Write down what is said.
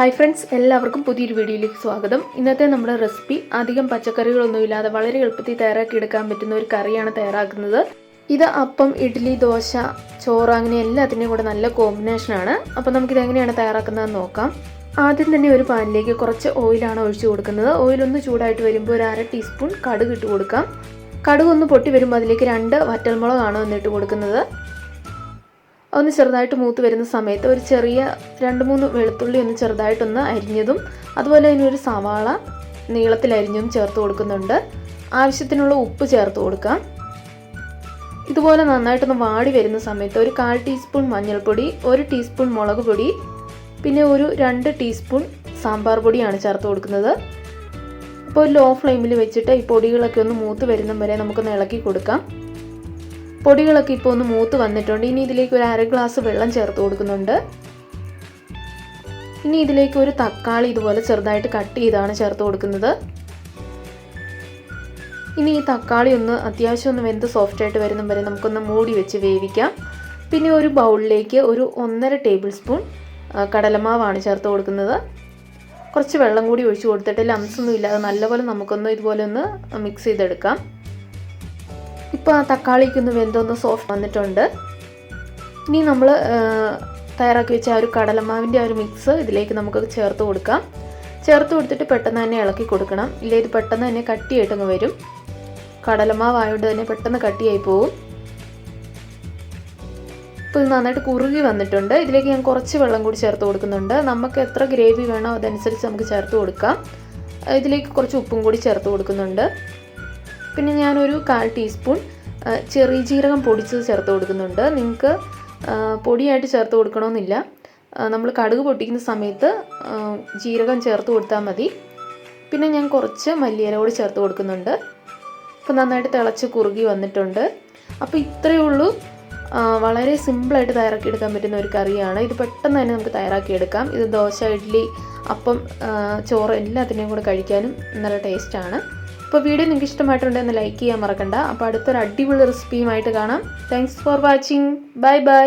Hi friends എല്ലാവർക്കും പുതിയൊരു വീഡിയോയിലേക്ക് സ്വാഗതം. ഇന്നത്തെ നമ്മുടെ റെസിപ്പി അധികം പച്ചക്കറികളൊന്നുമില്ലാതെ വളരെ എളുപ്പത്തിൽ തയ്യാറാക്കി എടുക്കാൻ പറ്റുന്ന ഒരു കറിയാണ് തയ്യാറാക്കുന്നത്. ഇത് അപ്പം ഇഡ്ഡലി ദോശ ചോറ് അങ്ങനെ എല്ലാത്തിന്റെയും കൂടെ നല്ല കോമ്പിനേഷനാണ് അപ്പോൾ നമുക്കിത് എങ്ങനെയാണ് തയ്യാറാക്കുന്നതെന്ന് നോക്കാം. ആദ്യം തന്നെ ഒരു പാനിലേക്ക് കുറച്ച് ഓയിലാണ് ഒഴിച്ചു കൊടുക്കുന്നത്. ഓയിലൊന്ന് ചൂടായിട്ട് വരുമ്പോൾ ഒരു അര ടീസ്പൂൺ കടുക് ഇട്ട് കൊടുക്കാം. കടുക് ഒന്ന് പൊട്ടി വരുമ്പോൾ അതിലേക്ക് രണ്ട് വറ്റൽമുളകാണ് വന്നിട്ട് കൊടുക്കുന്നത്. ഒന്ന് ചെറുതായിട്ട് മൂത്ത് വരുന്ന സമയത്ത് ഒരു ചെറിയ രണ്ട് മൂന്ന് വെളുത്തുള്ളി ഒന്ന് ചെറുതായിട്ടൊന്ന് അരിഞ്ഞതും അതുപോലെ തന്നെ ഒരു സവാള നീളത്തിൽ അരിഞ്ഞതും ചേർത്ത് കൊടുക്കുന്നുണ്ട്. ആവശ്യത്തിനുള്ള ഉപ്പ് ചേർത്ത് കൊടുക്കാം. ഇതുപോലെ നന്നായിട്ടൊന്ന് വാടി വരുന്ന സമയത്ത് ഒരു കാൽ ടീസ്പൂൺ മഞ്ഞൾപ്പൊടി ഒരു ടീസ്പൂൺ മുളക് പൊടി പിന്നെ ഒരു രണ്ട് ടീസ്പൂൺ സാമ്പാർ പൊടിയാണ് ചേർത്ത് കൊടുക്കുന്നത്. അപ്പോൾ ലോ ഫ്ലെയിമിൽ വെച്ചിട്ട് ഈ പൊടികളൊക്കെ ഒന്ന് മൂത്ത് വരുന്ന വരെ നമുക്കൊന്ന് ഇളക്കി കൊടുക്കാം. പൊടികളൊക്കെ ഇപ്പോൾ ഒന്ന് മൂത്ത് വന്നിട്ടുണ്ട്. ഇനി ഇതിലേക്ക് ഒരു അര ഗ്ലാസ് വെള്ളം ചേർത്ത് കൊടുക്കുന്നുണ്ട്. ഇനി ഇതിലേക്ക് ഒരു തക്കാളി ഇതുപോലെ ചെറുതായിട്ട് കട്ട് ചെയ്താണ് ചേർത്ത് കൊടുക്കുന്നത്. ഇനി ഈ തക്കാളി ഒന്ന് അത്യാവശ്യം ഒന്ന് വെന്ത് സോഫ്റ്റ് ആയിട്ട് വരുന്ന വരെ നമുക്കൊന്ന് മൂടി വെച്ച് വേവിക്കാം. പിന്നെ ഒരു ബൗളിലേക്ക് ഒരു ഒന്നര ടേബിൾ സ്പൂൺ കടലമാവാണ് ചേർത്ത് കൊടുക്കുന്നത്. കുറച്ച് വെള്ളം കൂടി ഒഴിച്ചു കൊടുത്തിട്ട് ലംസ് ഒന്നും ഇല്ലാതെ നല്ലപോലെ നമുക്കൊന്ന് ഇതുപോലെ ഒന്ന് മിക്സ് ചെയ്തെടുക്കാം. ഇപ്പോൾ ആ തക്കാളിക്ക് ഒന്ന് വെന്തൊന്ന് സോഫ്റ്റ് വന്നിട്ടുണ്ട്. ഇനി നമ്മൾ തയ്യാറാക്കി വെച്ച ആ ഒരു കടലമാവിന്റെ ആ ഒരു മിക്സ് ഇതിലേക്ക് നമുക്ക് ചേർത്ത് കൊടുക്കാം. ചേർത്ത് കൊടുത്തിട്ട് പെട്ടെന്ന് തന്നെ ഇളക്കി കൊടുക്കണം. ഇല്ല ഇത് പെട്ടെന്ന് തന്നെ കട്ടിയായിട്ടങ്ങ് വരും. കടലമാവായതുകൊണ്ട് തന്നെ പെട്ടെന്ന് കട്ടിയായി പോകും ഇപ്പോൾ ഇത് നന്നായിട്ട് കുറുകി വന്നിട്ടുണ്ട്. ഇതിലേക്ക് ഞാൻ കുറച്ച് വെള്ളം കൂടി ചേർത്ത് കൊടുക്കുന്നുണ്ട്. നമുക്ക് എത്ര ഗ്രേവി വേണോ അതനുസരിച്ച് നമുക്ക് ചേർത്ത് കൊടുക്കാം. ഇതിലേക്ക് കുറച്ച് ഉപ്പും കൂടി ചേർത്ത് കൊടുക്കുന്നുണ്ട്. പിന്നെ ഞാനൊരു കാൽ ടീസ്പൂൺ ചെറിയ ജീരകം പൊടിച്ചത് ചേർത്ത് കൊടുക്കുന്നുണ്ട്. നിങ്ങൾക്ക് പൊടിയായിട്ട് ചേർത്ത് കൊടുക്കണമെന്നില്ല. നമ്മൾ കടുക് പൊട്ടിക്കുന്ന സമയത്ത് ജീരകം ചേർത്ത് കൊടുത്താൽ മതി. പിന്നെ ഞാൻ കുറച്ച് മല്ലിയില കൂടി ചേർത്ത് കൊടുക്കുന്നുണ്ട്. അപ്പോൾ നന്നായിട്ട് തിളച്ച് കുറുകി വന്നിട്ടുണ്ട്. അപ്പോൾ ഇത്രയേ ഉള്ളൂ. വളരെ സിമ്പിളായിട്ട് തയ്യാറാക്കി എടുക്കാൻ പറ്റുന്ന ഒരു കറിയാണ്. ഇത് പെട്ടെന്ന് തന്നെ നമുക്ക് തയ്യാറാക്കിയെടുക്കാം. ഇത് ദോശ ഇഡ്ഡലി അപ്പം ചോറ് എല്ലാത്തിനെയും കൂടെ കഴിക്കാനും നല്ല ടേസ്റ്റാണ്. അപ്പോൾ വീഡിയോ നിങ്ങൾക്ക് ഇഷ്ടമായിട്ടുണ്ടെന്ന് ലൈക്ക് ചെയ്യാൻ മറക്കണ്ട. അപ്പോൾ അടുത്തൊരു അടിപൊളി റെസിപ്പിയുമായിട്ട് കാണാം. Thanks for watching bye bye